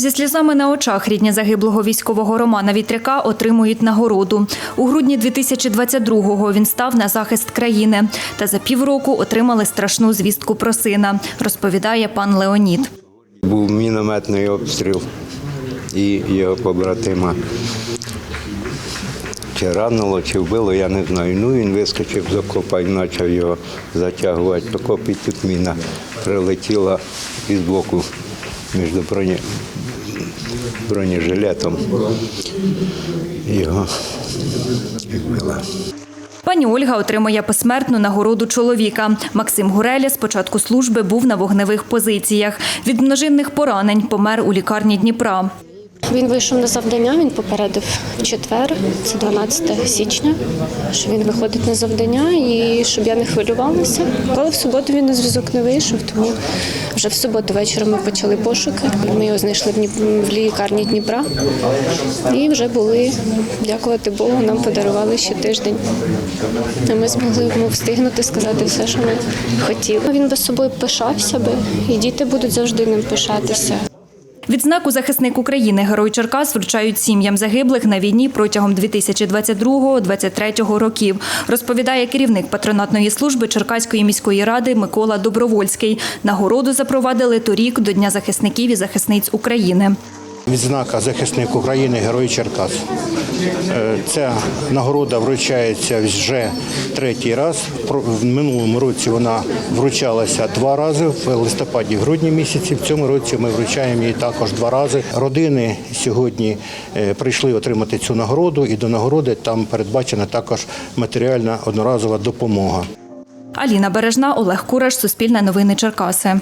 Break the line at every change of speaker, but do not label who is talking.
Зі сльозами на очах рідні загиблого військового Романа Вітряка отримують нагороду. У грудні 2022-го він став на захист країни. Та за півроку отримали страшну звістку про сина, розповідає пан Леонід.
Був мінометний обстріл і його побратима. Чи ранило, чи вбило, я не знаю. Ну він вискочив з окопа і почав його затягувати. Окоп тут міна прилетіла із боку між броні... бронежилетом. Його і вбила.
Пані Ольга отримує посмертну нагороду чоловіка. Максим Гуреля з початку служби був на вогневих позиціях. Від множинних поранень помер у лікарні Дніпра.
Він вийшов на завдання, він попередив четвер, це 12 січня, що він виходить на завдання і щоб я не хвилювалася. Але в суботу він на зв'язок не вийшов, тому вже в суботу ввечері ми почали пошуки. Ми його знайшли в лікарні Дніпра і вже були, дякувати Богу, нам подарували ще тиждень. Ми змогли йому встигнути сказати все, що ми хотіли. Він би собою пишався би, і діти будуть завжди ним пишатися.
Відзнаку захисник України Герой Черкас вручають сім'ям загиблих на війні протягом 2022-2023 років, розповідає керівник патронатної служби Черкаської міської ради Микола Добровольський. Нагороду запровадили торік до Дня захисників і захисниць України.
Відзнака захисник України Герой Черкас. Е, Ця нагорода вручається вже третій раз. В минулому році вона вручалася два рази в листопаді, грудні місяці. В цьому році ми вручаємо її також два рази. Родини сьогодні е, прийшли отримати цю нагороду, і до нагороди там передбачена також матеріальна одноразова допомога.
Аліна Бережна, Олег Кураш, Суспільне новини Черкаси.